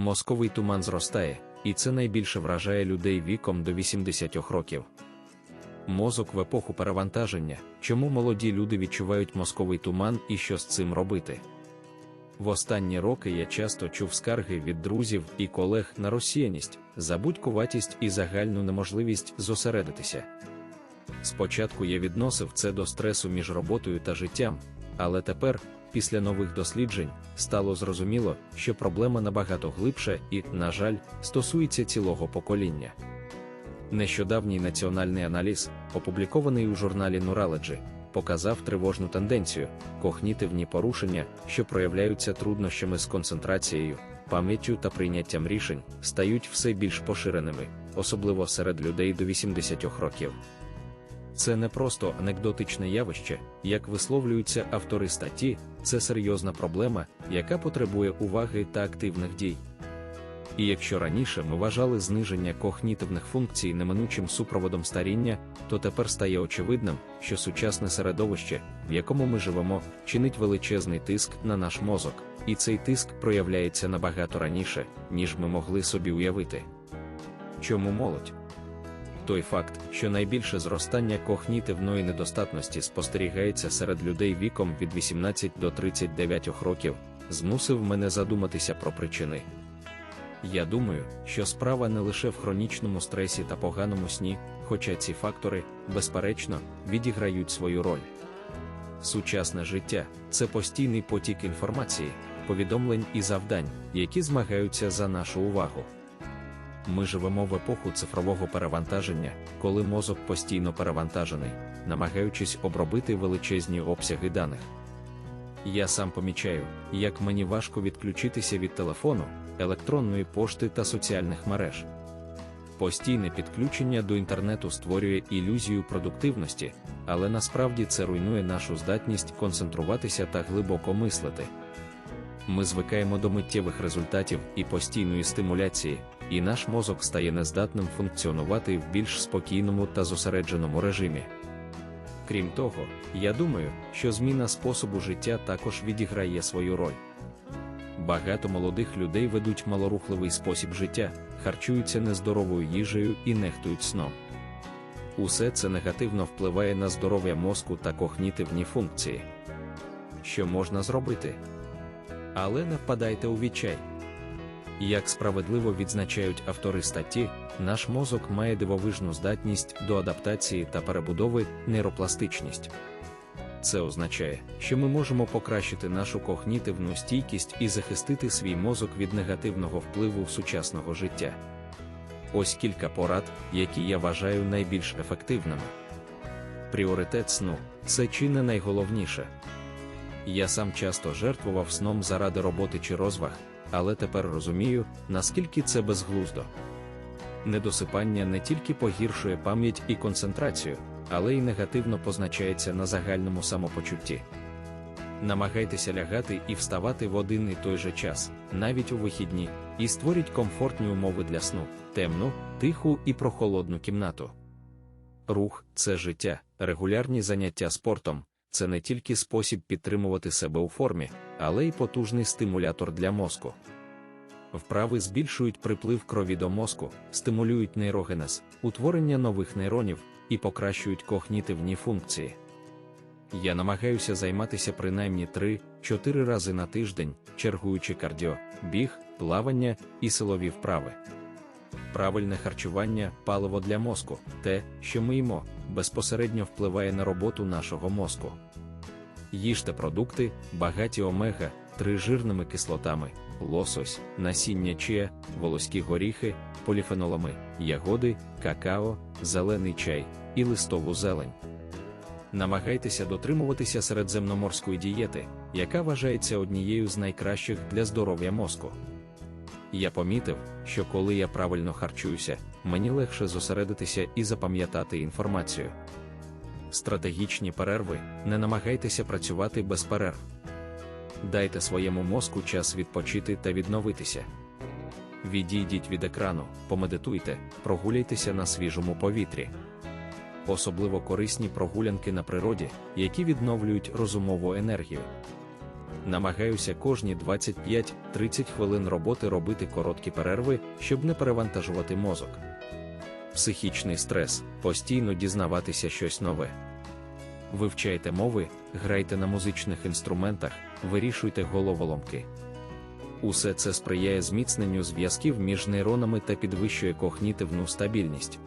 Мозковий туман зростає, і це найбільше вражає людей віком до 80 років. Мозок в епоху перевантаження, чому молоді люди відчувають мозковий туман і що з цим робити. В останні роки я часто чув скарги від друзів і колег на розсіяність, забудькуватість і загальну неможливість зосередитися. Спочатку я відносив це до стресу між роботою та життям, але тепер, після нових досліджень, стало зрозуміло, що проблема набагато глибша і, на жаль, стосується цілого покоління. Нещодавній національний аналіз, опублікований у журналі Neurology, показав тривожну тенденцію, когнітивні порушення, що проявляються труднощами з концентрацією, пам'яттю та прийняттям рішень, стають все більш поширеними, особливо серед людей до 80 років. Це не просто анекдотичне явище, як висловлюються автори статті, це серйозна проблема, яка потребує уваги та активних дій. І якщо раніше ми вважали зниження когнітивних функцій неминучим супроводом старіння, то тепер стає очевидним, що сучасне середовище, в якому ми живемо, чинить величезний тиск на наш мозок, і цей тиск проявляється набагато раніше, ніж ми могли собі уявити. Чому молодь? Той факт, що найбільше зростання когнітивної недостатності спостерігається серед людей віком від 18 до 39 років, змусив мене задуматися про причини. Я думаю, що справа не лише в хронічному стресі та поганому сні, хоча ці фактори, безперечно, відіграють свою роль. Сучасне життя це постійний потік інформації, повідомлень і завдань, які змагаються за нашу увагу. Ми живемо в епоху цифрового перевантаження, коли мозок постійно перевантажений, намагаючись обробити величезні обсяги даних. Я сам помічаю, як мені важко відключитися від телефону, електронної пошти та соціальних мереж. Постійне підключення до інтернету створює ілюзію продуктивності, але насправді це руйнує нашу здатність концентруватися та глибоко мислити. Ми звикаємо до миттєвих результатів і постійної стимуляції, і наш мозок стає нездатним функціонувати в більш спокійному та зосередженому режимі. Крім того, я думаю, що зміна способу життя також відіграє свою роль. Багато молодих людей ведуть малорухливий спосіб життя, харчуються нездоровою їжею і нехтують сном. Усе це негативно впливає на здоров'я мозку та когнітивні функції. Що можна зробити? Але не впадайте у відчай. Як справедливо відзначають автори статті, наш мозок має дивовижну здатність до адаптації та перебудови нейропластичність. Це означає, що ми можемо покращити нашу когнітивну стійкість і захистити свій мозок від негативного впливу сучасного життя. Ось кілька порад, які я вважаю найбільш ефективними. Пріоритет сну це чи не найголовніше. Я сам часто жертвував сном заради роботи чи розваг, але тепер розумію, наскільки це безглуздо. Недосипання не тільки погіршує пам'ять і концентрацію, але й негативно позначається на загальному самопочутті. Намагайтеся лягати і вставати в один і той же час, навіть у вихідні, і створіть комфортні умови для сну, темну, тиху і прохолодну кімнату. Рух це життя, регулярні заняття спортом це не тільки спосіб підтримувати себе у формі, але й потужний стимулятор для мозку. Вправи збільшують приплив крові до мозку, стимулюють нейрогенез, утворення нових нейронів і покращують когнітивні функції. Я намагаюся займатися принаймні 3-4 рази на тиждень, чергуючи кардіо, біг, плавання і силові вправи. Правильне харчування, паливо для мозку, те, що ми їмо, безпосередньо впливає на роботу нашого мозку. Їжте продукти, багаті омега, 3 жирними кислотами, лосось, насіння чия, волоські горіхи, поліфенолами, ягоди, какао, зелений чай і листову зелень. Намагайтеся дотримуватися середземноморської дієти, яка вважається однією з найкращих для здоров'я мозку. Я помітив, що коли я правильно харчуюся, мені легше зосередитися і запам'ятати інформацію. Стратегічні перерви не намагайтеся працювати без перерв. Дайте своєму мозку час відпочити та відновитися. Відійдіть від екрану, помедитуйте, прогуляйтеся на свіжому повітрі. Особливо корисні прогулянки на природі, які відновлюють розумову енергію. Намагаюся кожні 25-30 хвилин роботи робити короткі перерви, щоб не перевантажувати мозок. Психічний стрес постійно дізнаватися щось нове. Вивчайте мови, грайте на музичних інструментах, вирішуйте головоломки. Усе це сприяє зміцненню зв'язків між нейронами та підвищує когнітивну стабільність.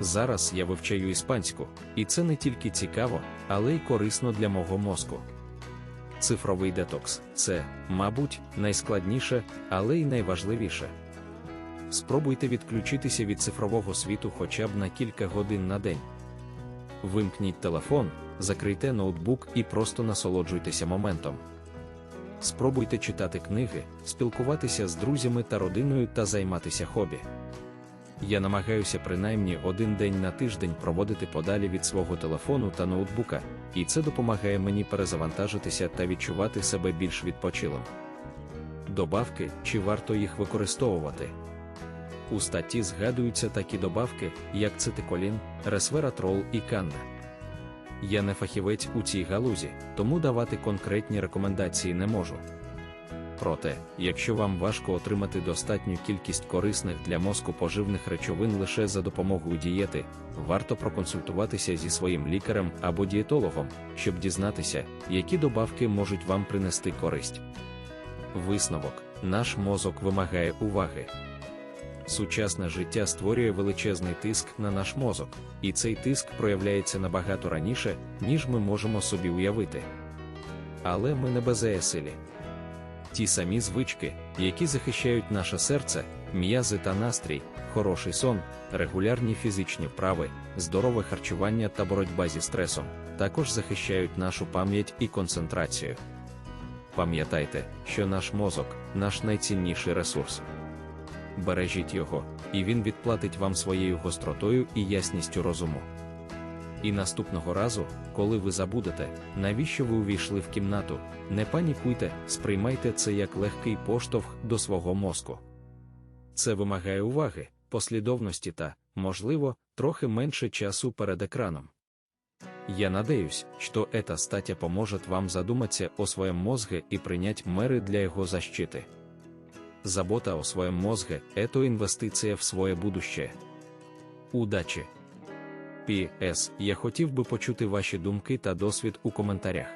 Зараз я вивчаю іспанську, і це не тільки цікаво, але й корисно для мого мозку. Цифровий детокс це, мабуть, найскладніше, але й найважливіше. Спробуйте відключитися від цифрового світу хоча б на кілька годин на день. Вимкніть телефон, закрийте ноутбук і просто насолоджуйтеся моментом. Спробуйте читати книги, спілкуватися з друзями та родиною та займатися хобі. Я намагаюся принаймні один день на тиждень проводити подалі від свого телефону та ноутбука, і це допомагає мені перезавантажитися та відчувати себе більш відпочилим. Добавки чи варто їх використовувати? У статті згадуються такі добавки, як цитиколін, ресвератрол і канна. Я не фахівець у цій галузі, тому давати конкретні рекомендації не можу. Проте, якщо вам важко отримати достатню кількість корисних для мозку поживних речовин лише за допомогою дієти, варто проконсультуватися зі своїм лікарем або дієтологом, щоб дізнатися, які добавки можуть вам принести користь. Висновок: наш мозок вимагає уваги. Сучасне життя створює величезний тиск на наш мозок, і цей тиск проявляється набагато раніше, ніж ми можемо собі уявити. Але ми не безеясилі. Ті самі звички, які захищають наше серце, м'язи та настрій, хороший сон, регулярні фізичні вправи, здорове харчування та боротьба зі стресом, також захищають нашу пам'ять і концентрацію. Пам'ятайте, що наш мозок наш найцінніший ресурс. Бережіть його, і він відплатить вам своєю гостротою і ясністю розуму. І наступного разу, коли ви забудете, навіщо ви увійшли в кімнату, не панікуйте, сприймайте це як легкий поштовх до свого мозку. Це вимагає уваги, послідовності та, можливо, трохи менше часу перед екраном. Я надеюсь, что эта статья поможет вам задуматься о своем мозге и принять меры для его защиты. Забота о своем мозге – это инвестиция в своє будущее. Удачі! П.С. Я хотів би почути ваші думки та досвід у коментарях.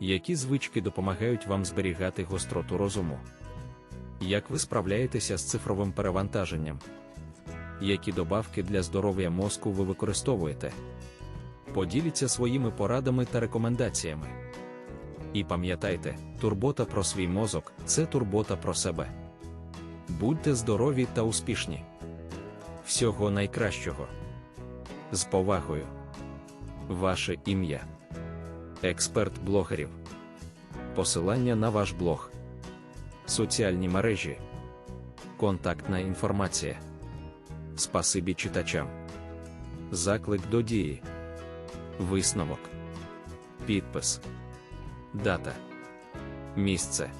Які звички допомагають вам зберігати гостроту розуму? Як ви справляєтеся з цифровим перевантаженням? Які добавки для здоров'я мозку ви використовуєте? Поділіться своїми порадами та рекомендаціями. І пам'ятайте, турбота про свій мозок це турбота про себе. Будьте здорові та успішні. Всього найкращого. З повагою. Ваше ім'я. Експерт блогерів. Посилання на ваш блог. Соціальні мережі. Контактна інформація. Спасибі читачам. Заклик до дії. Висновок. Підпис. Дата. Місце.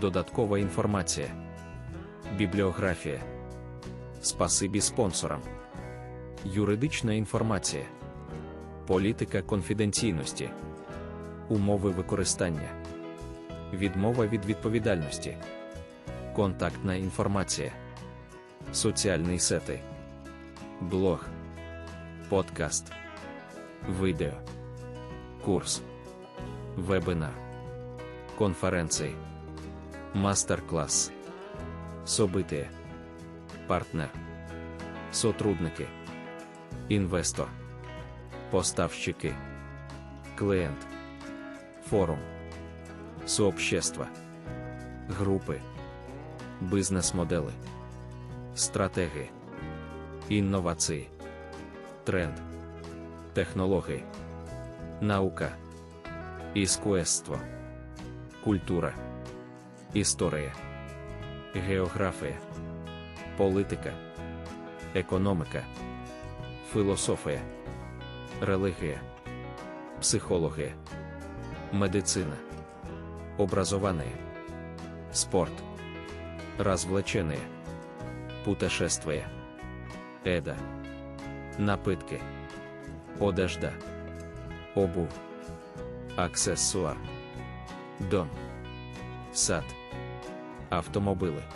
Додаткова інформація. Бібліографія. Спасибі спонсорам. Юридична інформація. Політика конфіденційності. Умови використання. Відмова від відповідальності. Контактна інформація. Соціальний сети. Блог. Подкаст. Відео. Курс. Вебинар. Конференції. Мастер-клас. Событие. Партнер. Сотрудники. Інвестор. Поставщики. Клієнт. Форум. Сообщества. Групи. Бізнес-модели. Стратегії. Інновації. Тренд. Технології. Наука. Іскусство. Культура. Історія. Географія. Політика. Економіка. Філософія. Релігія. Психологія. Медицина. Образование. Спорт. Развлечение. Путешествие. Еда. Напитки. Одежда. Обув. Аксессуар. дом, сад, автомобили.